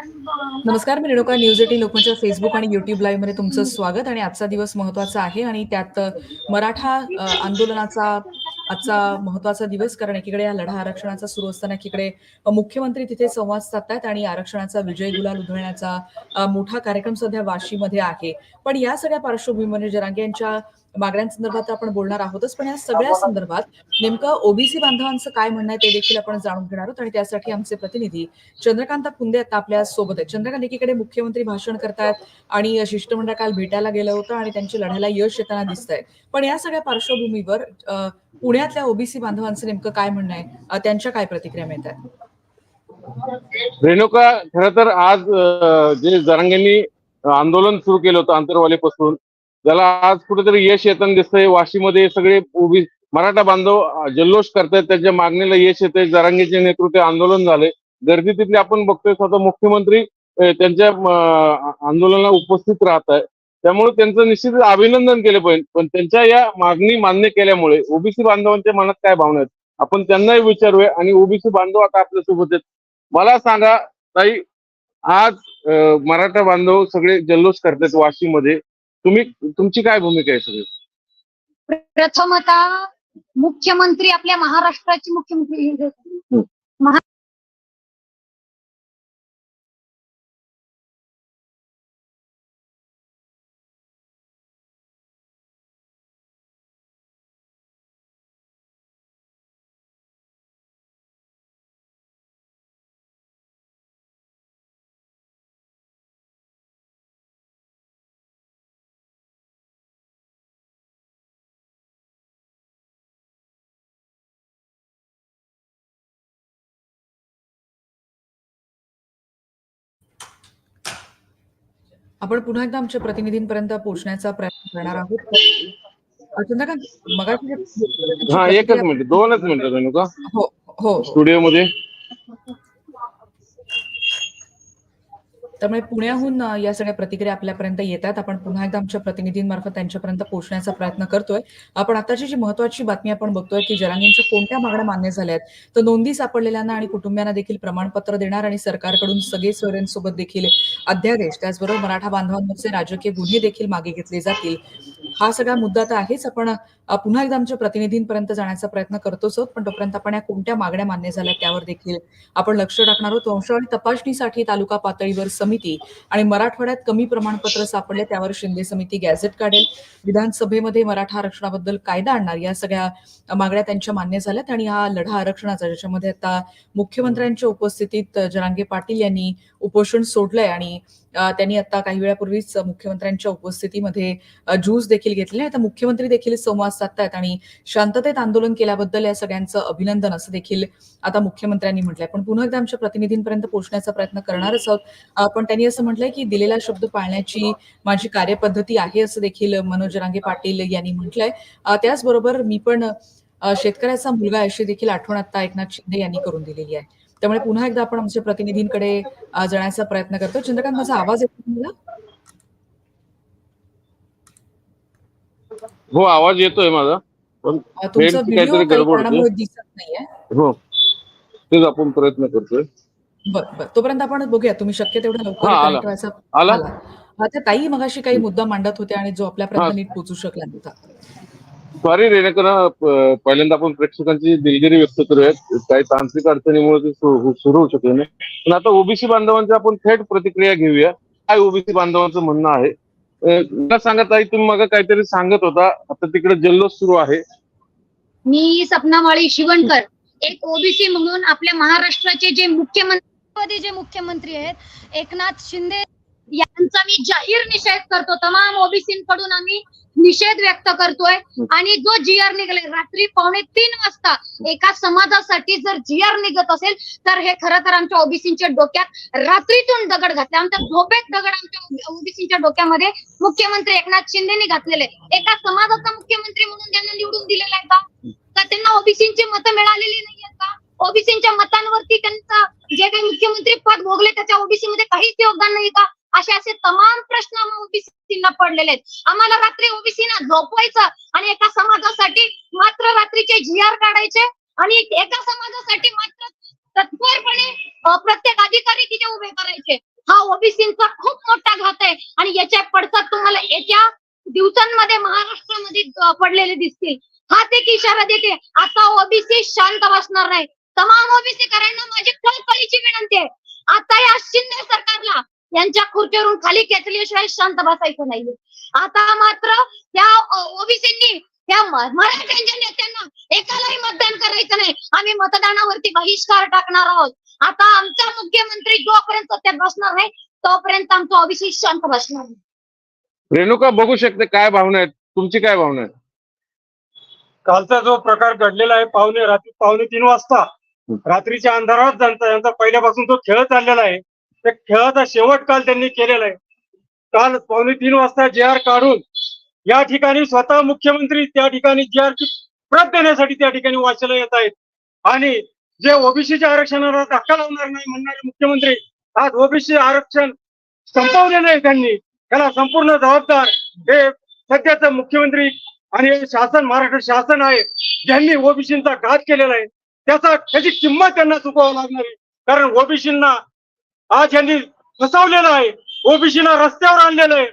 नमस्कार मी Renuka news eighteen लोकांच्या फेसबुक आणि युट्यूब लाईव्हमध्ये तुमचं स्वागत. आणि आजचा दिवस महत्त्वाचा आहे आणि त्यात मराठा आंदोलनाचा आजचा महत्त्वाचा दिवस कारण एकीकडे हा लढा आरक्षणाचा सुरू असताना एकीकडे मुख्यमंत्री तिथे संवाद साधतायत आणि आरक्षणाचा विजय गुलाल उधळण्याचा मोठा कार्यक्रम सध्या वाशीमध्ये आहे. पण या सगळ्या पार्श्वभूमीमध्ये जरांगे यांच्या मागण्यांसंदर्भात आपण बोलणार आहोतच पण या सगळ्या संदर्भात नेमकं ओबीसी बांधवांचं काय म्हणणं आहे ते देखील आपण जाणून घेणार आहोत आणि त्यासाठी आमचे प्रतिनिधी चंद्रकांत कुंदे आता आपल्यासोबत आहेत. चंद्रकांत एकीकडे मुख्यमंत्री भाषण करतायत आणि शिष्टमंडळ काल भेटायला गेलं होतं आणि त्यांच्या लढ्याला यश येताना दिसत आहे पण या सगळ्या पार्श्वभूमीवर अ, पुण्यातल्या ओबीसी बांधवांचं नेमकं काय म्हणणं आहे? त्यांच्या काय प्रतिक्रिया मिळत रेणुका खर तर आज जे जरांगेंनी आंदोलन सुरू केलं होतं आंतरवालीपासून त्याला आज कुठेतरी यश येताना दिसतंय. वाशीमध्ये सगळे ओबी मराठा बांधव जल्लोष करतायत. त्यांच्या मागणीला यश येतंय. जरांगेचे नेतृत्व आंदोलन झाले गर्दी तिथली आपण बघतोय स्वतः मुख्यमंत्री त्यांच्या आंदोलनाला उपस्थित राहत आहे त्यामुळे त्यांचं निश्चित अभिनंदन केलं पाहिजे. पण त्यांच्या या मागणी मान्य केल्यामुळे ओबीसी बांधवांच्या मनात काय भावना आहेत? आपण त्यांनाही विचारूया आणि ओबीसी बांधव आता आपल्यासोबत आहेत. मला सांगा ताई आज मराठा बांधव सगळे जल्लोष करतात वाशीमध्ये. तुम्ही तुमची काय भूमिका आहे सगळी? प्रथमतः मुख्यमंत्री आपल्या महाराष्ट्राचे मुख्यमंत्री आपण पुन्हा एकदा आमच्या प्रतिनिधींपर्यंत पोहोचण्याचा प्रयत्न करणार आहोत. चंद्रकांत मगाशी हा एकच मिनिट दोनच मिनिटं हो हो. स्टुडिओमध्ये? त्यामुळे पुण्याहून या सगळ्या प्रतिक्रिया आपल्यापर्यंत येतात. आपण पुन्हा एकदा आमच्या प्रतिनिधींमार्फत त्यांच्यापर्यंत पोहोचण्याचा प्रयत्न करतोय. आपण आताची जी महत्वाची बातमी आपण बघतोय की जरांगींच्या कोणत्या मागण्या मान्य झाल्या आहेत तर नोंदी सापडलेल्यांना आणि कुटुंबियांना देखील प्रमाणपत्र देणार आणि सरकारकडून सगळे सोयऱ्यांसोबत देखील अध्यादेश त्याचबरोबर मराठा बांधवांवरचे राजकीय गुन्हे देखील मागे घेतले जातील. हा सगळा मुद्दा तर आहेच. आपण पुन्हा एकदा आमच्या प्रतिनिधींपर्यंत जाण्याचा प्रयत्न करतोच आहोत. पण तोपर्यंत आपण या कोणत्या मागण्या मान्य झाल्या त्यावर देखील आपण लक्ष टाकणार आहोत. वंशावळी तपासणीसाठी तालुका पातळीवर समिती आणि मराठवाड्यात कमी प्रमाणपत्र सापडले त्यावर शिंदे समिती गॅझेट काढेल. विधानसभेमध्ये मराठा आरक्षणाबद्दल कायदा आणणार या सगळ्या मागण्या त्यांच्या मान्य झाल्यात आणि हा लढा आरक्षणाचा ज्याच्यामध्ये आता मुख्यमंत्र्यांच्या उपस्थितीत जरांगे पाटील यांनी उपोषण सोडलंय आणि त्यांनी आता काही वेळापूर्वीच मुख्यमंत्र्यांच्या उपस्थितीमध्ये ज्यूस देखील घेतले आता मुख्यमंत्री देखील संवाद साधतायत आणि शांततेत आंदोलन केल्याबद्दल या सगळ्यांचं अभिनंदन असं देखील आता मुख्यमंत्र्यांनी म्हटलंय. पण पुन्हा एकदा आमच्या प्रतिनिधींपर्यंत पोहोचण्याचा प्रयत्न करणारच आहोत. पण त्यांनी असं म्हटलंय की दिलेला शब्द पाळण्याची माझी कार्यपद्धती आहे असं देखील मनोज रांगे पाटील यांनी म्हटलंय. त्याचबरोबर मी पण शेतकऱ्याचा मुलगा अशी देखील आठवण आता एकनाथ शिंदे यांनी करून दिलेली आहे. त्यामुळे पुन्हा एकदा आपण आमच्या प्रतिनिधींकडे जाण्याचा प्रयत्न करतो. चंद्रकांत माझा आवाज येतो तुम्हाला? हो आवाज येतोय माझा. पण तुमचा व्हिडिओ काही दिसत नाहीये. हो. तेच आपण प्रयत्न करतोय. बरं बरं. तोपर्यंत आपण बघूया. तुम्ही शक्य तेवढं लवकर आला. आता ताई मगाशी काही मुद्दा मांडत होते आणि जो आपल्यापर्यंत हा. नीट पोहोचू शकला नव्हता. सॉरी रेणेकर पहिल्यांदा आपण प्रेक्षकांची दिलगिरी व्यक्त करूयात. काही तांत्रिक अडचणीमुळे ते सुरू होऊ शकले नाही. पण आता ओबीसी बांधवांची आपण थेट प्रतिक्रिया घेऊया. काय ओबीसी बांधवांचं म्हणणं आहे? सांगत मला तुम्ही मग काहीतरी सांगत होता. आता तिकडे जल्लोष सुरू आहे. मी सपनामाळी शिवणकर एक ओबीसी म्हणून आपल्या महाराष्ट्राचे जे मुख्यमंत्री जे मुख्यमंत्री आहेत एकनाथ शिंदे यांचा मी जाहीर निषेध करतो. तमाम ओबीसीकडून आम्ही निषेध व्यक्त करतोय. आणि जो जी आर निघाले रात्री पावणे तीन वाजता एका समाजासाठी जर जी आर निघत असेल तर हे खरं तर आमच्या ओबीसीच्या डोक्यात रात्रीतून दगड घातले. आमच्या झोपेत दगड आमच्या ओबीसीच्या डोक्यामध्ये मुख्यमंत्री एकनाथ शिंदेनी घातलेले. एका समाजाचा मुख्यमंत्री म्हणून त्यांना निवडून दिलेला आहे का? का त्यांना ओबीसीची मतं मिळालेली नाहीयेत का? ओबीसीच्या मतांवरती त्यांचं जे काही मुख्यमंत्री पद भोगले त्याच्या ओबीसी मध्ये काहीच योगदान नाही का? असे असे तमाम प्रश्न ओबीसीना पडलेले आहेत. आम्हाला रात्री ओबीसीना झोपवायचं आणि एका समाजासाठी मात्र रात्रीचे जी आर काढायचे आणि एका समाजासाठी मात्र तत्परपणे प्रत्येक अधिकारी तिथे उभे करायचे. हा ओबीसींचा खूप मोठा घात आहे आणि याच्या पडसाद तुम्हाला येत्या दिवसांमध्ये महाराष्ट्रामध्ये पडलेले दिसतील. हा एक इशारा देते. आता ओबीसी शांत बसणार नाही. तमाम ओबीसी करायला माझी कळकळीची विनंती आहे. आता या शिंदे सरकारला यांच्या खुर्चीवरून खाली खेचल्याशिवाय शांत बसायचं नाहीये. आता मात्र या ओबीसींनी या म- मराठ्यांच्या नेत्यांना एकालाही मतदान करायचं नाही. आम्ही मतदानावरती बहिष्कार टाकणार आहोत. आता आमचा मुख्यमंत्री जोपर्यंत सत्यात बसणार नाही तोपर्यंत आमचा ओबीसी शांत बसणार नाही. रेणुका बघू शकते काय भावना आहेत. तुमची काय भावना आहे कालचा जो प्रकार घडलेला आहे पावणे रात्री पावणे तीन वाजता रात्रीच्या अंधारात त्यांचा यांचा पहिल्यापासून जो खेळ चाललेला आहे त्या खेळाचा शेवट काल त्यांनी केलेला आहे. काल पावणे तीन वाजता जे आर काढून या ठिकाणी स्वतः मुख्यमंत्री त्या ठिकाणी जे आर ची प्रत देण्यासाठी त्या ठिकाणी वाचायला येत आहेत आणि जे ओबीसीच्या आरक्षणाला धक्का लावणार नाही म्हणणारे मुख्यमंत्री आज ओबीसी आरक्षण संपवलेलं आहे त्यांनी. त्याला संपूर्ण जबाबदार हे सध्याचं मुख्यमंत्री आणि शासन महाराष्ट्र शासन आहे ज्यांनी ओबीसींचा घात केलेला आहे. त्याचा त्याची किंमत त्यांना चुकवावं लागणार आहे. कारण ओबीसींना आज यांनी फसवलेलं आहे. ओबीसीना रस्त्यावर आणलेलं आहे.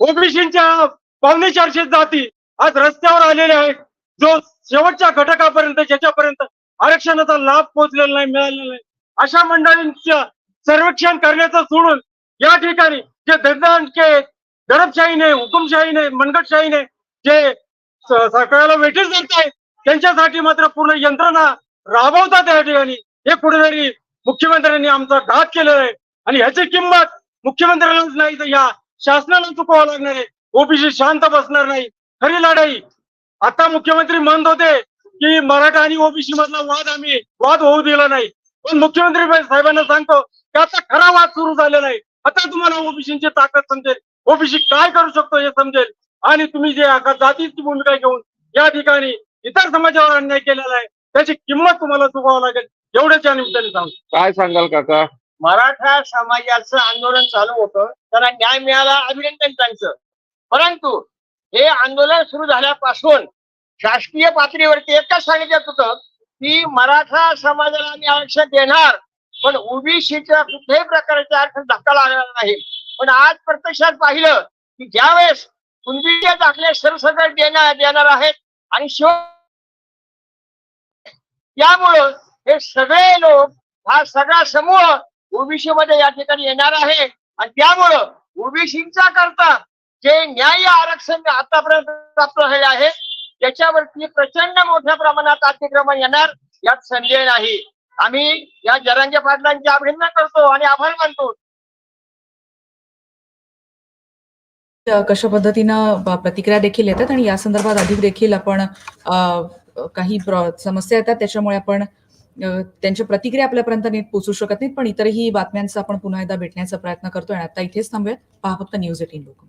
ओबीसींच्या पावणे चारशे जाती आज रस्त्यावर आलेले आहेत. जो शेवटच्या घटकापर्यंत ज्याच्यापर्यंत आरक्षणाचा लाभ पोहोचलेला नाही मिळालेला नाही अशा मंडळींचं सर्वेक्षण करण्याचं सोडून या ठिकाणी जे दंडांके दडपशाहीने हुकुमशाहीने मनगटशाहीने जे सकाळला सगळ्याला वेटीस देत आहेत त्यांच्यासाठी मात्र पूर्ण यंत्रणा राबवतात या ठिकाणी. हे कुठेतरी मुख्यमंत्र्यांनी आमचा घात केलेला आहे. आणि ह्याची किंमत मुख्यमंत्र्यांनाच नाही तर या शासनाला चुकवावं लागणार आहे. ओबीसी शांत बसणार नाही. खरी लढाई. आता मुख्यमंत्री म्हणत होते की मराठा आणि ओबीसी मधला वाद आम्ही वाद होऊ दिला नाही. पण मुख्यमंत्री साहेबांना सांगतो की आता खरा वाद सुरू झालेला आहे. आता तुम्हाला ओबीसीची ताकद समजेल. ओबीसी काय करू शकतो हे समजेल. आणि तुम्ही जे आता जातीची भूमिका घेऊन या ठिकाणी इतर समाजावर अन्याय केलेला आहे त्याची किंमत तुम्हाला चुकवावं लागेल. एवढ्याच या निमित्ताने सांगतो काय सांगाल काका? मराठा समाजाचं आंदोलन चालू होतं त्यांना न्याय मिळाला अभिनंदन त्यांचं. परंतु हे आंदोलन सुरू झाल्यापासून शासकीय पातळीवरती एकच सांगितलं होतं की मराठा समाजाला आम्ही आरक्षण देणार पण ओबीसीच्या कुठल्याही प्रकारच्या आरक्षण धक्का लागणार नाही. पण आज प्रत्यक्षात पाहिलं की ज्यावेळेस कुणबीचे दाखले सर्वसकट देणार देणार आहेत आणि शिव त्यामुळं हे सगळे लोक हा सगळा समूह ओबीसी मध्ये या ठिकाणी येणार आहे. आणि त्यामुळं ओबीसींचा करता जे न्याय आरक्षण आतापर्यंत प्राप्त झाले आहे त्याच्यावरती प्रचंड मोठ्या प्रमाणात अतिक्रमण येणार यात संदेह नाही. आम्ही या जरांगे पाटलांचे अभिनंदन करतो आणि आभार मानतो. कशा पद्धतीनं प्रतिक्रिया देखील येतात आणि या संदर्भात अधिक देखील आपण काही समस्या येतात त्याच्यामुळे आपण त्यांच्या प्रतिक्रिया आपल्यापर्यंत नीट पोचू शकत नाहीत पण इतरही बातम्यांचा आपण पुन्हा एकदा भेटण्याचा प्रयत्न करतोय. आणि आता इथेच थांबूयात. पहा फक्त न्यूज एटीन लोक